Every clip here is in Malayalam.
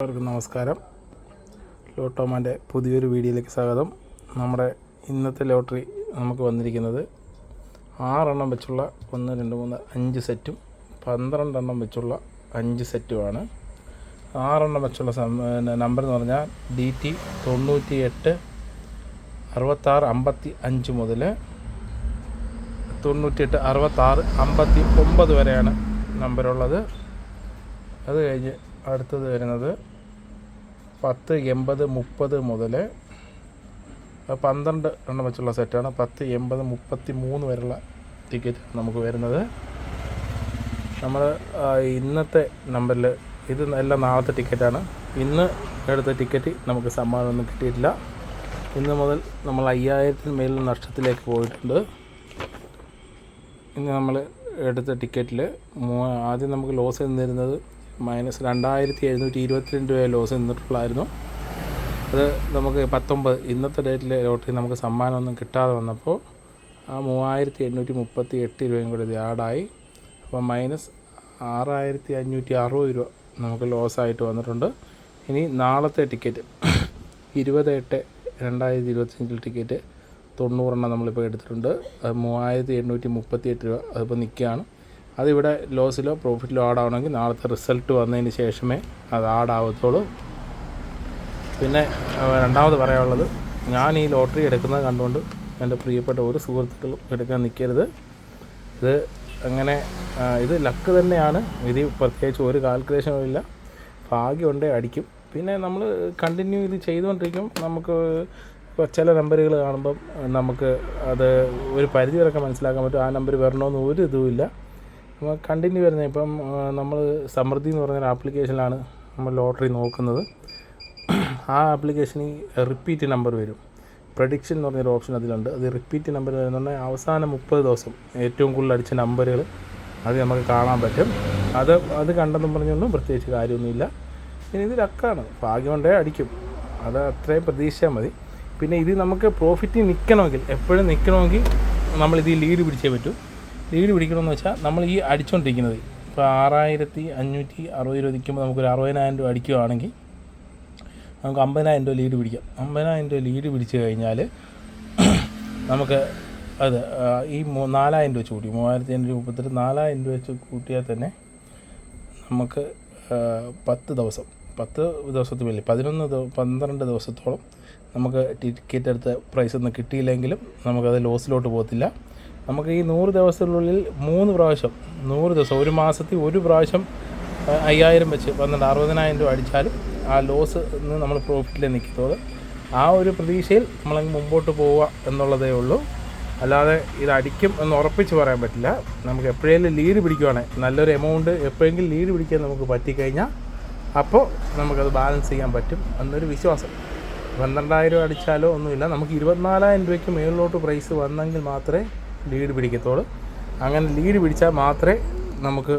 എല്ലാവർക്കും നമസ്കാരം. ലോട്ടോമാന്റെ പുതിയൊരു വീഡിയോയിലേക്ക് സ്വാഗതം. നമ്മുടെ ഇന്നത്തെ ലോട്ടറി നമുക്ക് വന്നിരിക്കുന്നത് ആറെണ്ണം വെച്ചുള്ള ഒന്ന് രണ്ട് മൂന്ന് അഞ്ച് സെറ്റും പന്ത്രണ്ടെണ്ണം വെച്ചുള്ള അഞ്ച് സെറ്റുമാണ്. ആറെണ്ണം വെച്ചുള്ള നമ്പർ എന്ന് പറഞ്ഞാൽ ഡി ടി തൊണ്ണൂറ്റി എട്ട് അറുപത്താറ് അമ്പത്തി അഞ്ച് മുതൽ തൊണ്ണൂറ്റിയെട്ട് അറുപത്താറ് അമ്പത്തി ഒമ്പത് വരെയാണ് നമ്പറുള്ളത് അത് കഴിഞ്ഞ് അടുത്തത് വരുന്നത് പത്ത് എൺപത് മുപ്പത് മുതൽ പന്ത്രണ്ട് എണ്ണം വെച്ചുള്ള സെറ്റാണ് പത്ത് എൺപത് മുപ്പത്തി മൂന്ന് വരെയുള്ള ടിക്കറ്റ് നമുക്ക് വരുന്നത്. നമ്മൾ ഇന്നത്തെ നമ്പറിൽ ഇത് എല്ലാം നാളത്തെ ടിക്കറ്റാണ് ഇന്ന് എടുത്ത ടിക്കറ്റ് നമുക്ക് സമ്മാനമൊന്നും കിട്ടിയിട്ടില്ല. ഇന്ന് മുതൽ നമ്മൾ അയ്യായിരത്തിന് മേലിൽ നഷ്ടത്തിലേക്ക് പോയിട്ടുണ്ട്. ഇന്ന് നമ്മൾ എടുത്ത ടിക്കറ്റിൽ ആദ്യം നമുക്ക് ലോസ് നിന്നിരുന്നത് മൈനസ് രണ്ടായിരത്തി എഴുന്നൂറ്റി ഇരുപത്തിരണ്ട് രൂപ ലോസ് നിന്നിട്ടുള്ളായിരുന്നു അത് നമുക്ക് പത്തൊമ്പത് ഇന്നത്തെ ഡേറ്റിൽ ലോട്ടറി നമുക്ക് സമ്മാനമൊന്നും കിട്ടാതെ വന്നപ്പോൾ ആ മൂവായിരത്തി എണ്ണൂറ്റി മുപ്പത്തി എട്ട് രൂപയും കൂടി ഇത് ആഡായി അപ്പോൾ മൈനസ് ആറായിരത്തി അഞ്ഞൂറ്റി അറുപത് രൂപ നമുക്ക് ലോസായിട്ട് വന്നിട്ടുണ്ട്. ഇനി നാളത്തെ ടിക്കറ്റ് ഇരുപത് എട്ട് രണ്ടായിരത്തി ഇരുപത്തിയഞ്ചിൽ ടിക്കറ്റ് തൊണ്ണൂറെണ്ണം നമ്മളിപ്പോൾ എടുത്തിട്ടുണ്ട്. അത് മൂവായിരത്തി എണ്ണൂറ്റി മുപ്പത്തി എട്ട് രൂപ അതിപ്പോൾ നിൽക്കുകയാണ്. അതിവിടെ ലോസിലോ പ്രോഫിറ്റിലോ ആഡാവണമെങ്കിൽ നാളത്തെ റിസൾട്ട് വന്നതിന് ശേഷമേ അത് ആഡാവത്തുള്ളൂ. പിന്നെ രണ്ടാമത് പറയാനുള്ളത് ഞാൻ ഈ ലോട്ടറി എടുക്കുന്നത് കണ്ടുകൊണ്ട് എന്റെ പ്രിയപ്പെട്ട ഒരു സുഹൃത്തുക്കളും എടുക്കാൻ നിൽക്കരുത്. ഇത് അങ്ങനെ ഇത് ലക്ക് തന്നെയാണ്. ഇത് പ്രത്യേകിച്ച് ഒരു കാൽക്കുലേഷനും ഇല്ല. ഭാഗ്യമുണ്ടേ അടിക്കും. പിന്നെ നമ്മൾ കണ്ടിന്യൂ ഇത് ചെയ്തുകൊണ്ടിരിക്കും. നമുക്ക് ചില നമ്പറുകൾ കാണുമ്പം നമുക്ക് അത് ഒരു പരിധി വരെയൊക്കെ മനസ്സിലാക്കാൻ പറ്റും. ആ നമ്പർ വരണമെന്ന് ഒരു ഇതുമില്ല നമ്മൾ കണ്ടിന്യൂ വരുന്നത് ഇപ്പം നമ്മൾ സമൃദ്ധി എന്ന് പറഞ്ഞൊരു ആപ്ലിക്കേഷനിലാണ് നമ്മൾ ലോട്ടറി നോക്കുന്നത്. ആ ആപ്ലിക്കേഷനിൽ റിപ്പീറ്റ് നമ്പർ വരും. പ്രഡിക്ഷൻ എന്ന് പറഞ്ഞൊരു ഓപ്ഷൻ അതിലുണ്ട്. അത് റിപ്പീറ്റ് നമ്പർ വരുന്നുണ്ടെങ്കിൽ അവസാന മുപ്പത് ദിവസം ഏറ്റവും കൂടുതൽ അടിച്ച നമ്പറുകൾ അത് നമുക്ക് കാണാൻ പറ്റും. അത് അത് കണ്ടെന്നും പറഞ്ഞൊന്നും പ്രത്യേകിച്ച് കാര്യമൊന്നുമില്ല. പിന്നെ ഇത് ലക്കാണ് ഭാഗ്യമുണ്ടേ അടിക്കും. അത് അത്രയും പ്രതീക്ഷിച്ചാൽ മതി. പിന്നെ ഇത് നമുക്ക് പ്രോഫിറ്റ് നിൽക്കണമെങ്കിൽ എപ്പോഴും നിൽക്കണമെങ്കിൽ നമ്മൾ ഇത് ലീഡ് പിടിച്ചേ പറ്റൂ. ലീഡ് പിടിക്കണമെന്ന് വെച്ചാൽ നമ്മൾ ഈ അടിച്ചുകൊണ്ടിരിക്കുന്നത് ഇപ്പോൾ ആറായിരത്തി അഞ്ഞൂറ്റി അറുപത് രൂപ നിൽക്കുമ്പോൾ നമുക്കൊരു അറുപതിനായിരം രൂപ അടിക്കുകയാണെങ്കിൽ നമുക്ക് അമ്പതിനായിരം രൂപ ലീഡ് പിടിക്കാം. അമ്പതിനായിരം രൂപ ലീഡ് പിടിച്ച് കഴിഞ്ഞാൽ നമുക്ക് അത് ഈ മൂ- നാലായിരം രൂപ വെച്ച് കൂട്ടി. മൂവായിരത്തി അഞ്ഞൂറ്റി മുപ്പത്തെട്ട് നാലായിരം രൂപ വെച്ച് കൂട്ടിയാൽ തന്നെ നമുക്ക് പത്ത് ദിവസം പത്ത് ദിവസത്തിൽ വലിയ പതിനൊന്ന് പന്ത്രണ്ട് ദിവസത്തോളം നമുക്ക് ടിക്കറ്റ് എടുത്ത പ്രൈസ് ഒന്നും കിട്ടിയില്ലെങ്കിലും നമുക്കത് ലോസിലോട്ട് പോകത്തില്ല. നമുക്ക് ഈ നൂറ് ദിവസത്തിനുള്ളിൽ മൂന്ന് പ്രാവശ്യം നൂറ് ദിവസം ഒരു മാസത്തിൽ ഒരു പ്രാവശ്യം അയ്യായിരം വെച്ച് പന്ത്രണ്ട് അറുപതിനായിരം രൂപ അടിച്ചാലും ആ ലോസ് നമ്മൾ പ്രോഫിറ്റിൽ നിൽക്കത്തുള്ളൂ. ആ ഒരു പ്രതീക്ഷയിൽ നമ്മളങ്ങ് മുമ്പോട്ട് പോവുക എന്നുള്ളതേ ഉള്ളൂ. അല്ലാതെ ഇത് അടിക്കും എന്ന് ഉറപ്പിച്ച് പറയാൻ പറ്റില്ല. നമുക്ക് എപ്പോഴെങ്കിലും ലീഡ് പിടിക്കുവാണെങ്കിൽ നല്ലൊരു എമൗണ്ട് എപ്പോഴെങ്കിലും ലീഡ് പിടിക്കാൻ നമുക്ക് പറ്റിക്കഴിഞ്ഞാൽ അപ്പോൾ നമുക്കത് ബാലൻസ് ചെയ്യാൻ പറ്റും എന്നൊരു വിശ്വാസം. പന്ത്രണ്ടായിരം അടിച്ചാലോ ഒന്നുമില്ല. നമുക്ക് ഇരുപത്തിനാലായിരം രൂപയ്ക്ക് മുകളിലോട്ട് പ്രൈസ് വന്നെങ്കിൽ മാത്രമേ ലീഡ് പിടിക്കത്തുള്ളൂ. അങ്ങനെ ലീഡ് പിടിച്ചാൽ മാത്രമേ നമുക്ക്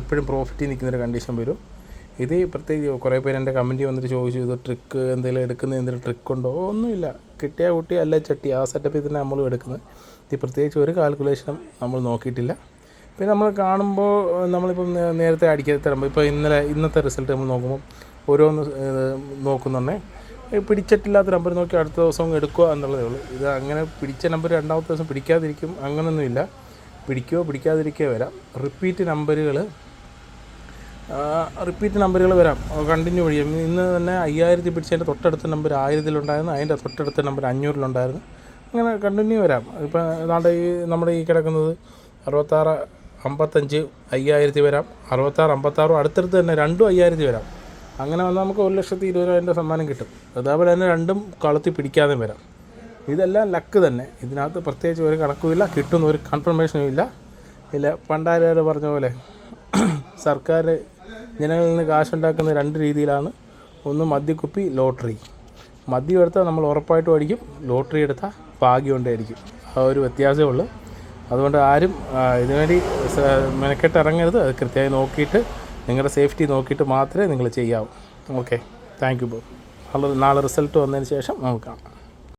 എപ്പോഴും പ്രോഫിറ്റ് നിൽക്കുന്നൊരു കണ്ടീഷൻ വരും. ഇത് പ്രത്യേകിച്ച് കുറേ പേര് എന്റെ കമന്റ് വന്നിട്ട് ചോദിച്ചു ഇത് ട്രിക്ക് എന്തെങ്കിലും എടുക്കുന്ന എന്തെങ്കിലും ട്രിക്ക് ഉണ്ടോ? ഒന്നുമില്ല. കിട്ടിയ കുട്ടി അല്ല ചട്ടി. ആ സെറ്റപ്പിൽ തന്നെ നമ്മൾ എടുക്കുന്നത്. ഇത് പ്രത്യേകിച്ച് ഒരു കാൽക്കുലേഷനും നമ്മൾ നോക്കിയിട്ടില്ല. പിന്നെ നമ്മൾ കാണുമ്പോൾ നമ്മളിപ്പം നേരത്തെ അടിക്കാതെ തരുമ്പോൾ ഇപ്പോൾ ഇന്നലെ ഇന്നത്തെ റിസൾട്ട് നമ്മൾ നോക്കുമ്പോൾ ഓരോന്ന് നോക്കുന്നുണ്ടേ പിടിച്ചിട്ടില്ലാത്ത നമ്പർ നോക്കി അടുത്ത ദിവസം എടുക്കുക എന്നുള്ളതേ ഉള്ളൂ. ഇത് അങ്ങനെ പിടിച്ച നമ്പർ രണ്ടാമത്തെ ദിവസം പിടിക്കാതിരിക്കും അങ്ങനൊന്നുമില്ല. പിടിക്കുകയോ പിടിക്കാതിരിക്കുകയോ വരാം. റിപ്പീറ്റ് നമ്പറുകൾ റിപ്പീറ്റ് നമ്പറുകൾ വരാം. കണ്ടിന്യൂ വഴിയും ഇന്ന് തന്നെ അയ്യായിരത്തി പിടിച്ചതിന്റെ തൊട്ടടുത്ത നമ്പർ ആയിരത്തിലുണ്ടായിരുന്നു. അതിന്റെ തൊട്ടടുത്ത നമ്പർ അഞ്ഞൂറിലുണ്ടായിരുന്നു. അങ്ങനെ കണ്ടിന്യൂ വരാം. ഇപ്പം ഏതാണ്ട് ഈ നമ്മുടെ ഈ കിടക്കുന്നത് അറുപത്താറ് അമ്പത്തഞ്ച് അയ്യായിരത്തി വരാം. അറുപത്താറ് അമ്പത്താറും അടുത്തടുത്ത് തന്നെ രണ്ടും അയ്യായിരത്തി വരാം. അങ്ങനെ വന്നാൽ നമുക്ക് ഒരു ലക്ഷത്തി ഇരുപതിനായിരം രൂപ സമ്മാനം കിട്ടും. അതേപോലെ തന്നെ രണ്ടും കളത്തി പിടിക്കാതെ വരാം. ഇതെല്ലാം ലക്ക് തന്നെ. ഇതിനകത്ത് പ്രത്യേകിച്ച് ഒരു കണക്കുമില്ല കിട്ടുന്ന ഒരു കൺഫർമേഷനും ഇല്ല. ഇല്ല പണ്ടാരേറെ പറഞ്ഞ പോലെ സർക്കാർ ജനങ്ങളിൽ നിന്ന് കാശുണ്ടാക്കുന്ന രണ്ട് രീതിയിലാണ്. ഒന്ന് മദ്യക്കുപ്പി ലോട്ടറി. മദ്യം എടുത്താൽ നമ്മൾ ഉറപ്പായിട്ടും അടിക്കും. ലോട്ടറി എടുത്താൽ ഭാഗ്യം കൊണ്ടായിരിക്കും ആ ഒരു വ്യത്യാസമേ ഉള്ളൂ. അതുകൊണ്ട് ആരും ഇതിനുവേണ്ടി മെനക്കെട്ട് ഇറങ്ങരുത് അത് കൃത്യമായി നോക്കിയിട്ട് നിങ്ങളുടെ സേഫ്റ്റി നോക്കിയിട്ട് മാത്രമേ നിങ്ങൾ ചെയ്യാവൂ. ഓക്കെ. താങ്ക് യു നാളെ നാളെ റിസൾട്ട് വന്നതിന് ശേഷം നമുക്ക് കാണാം.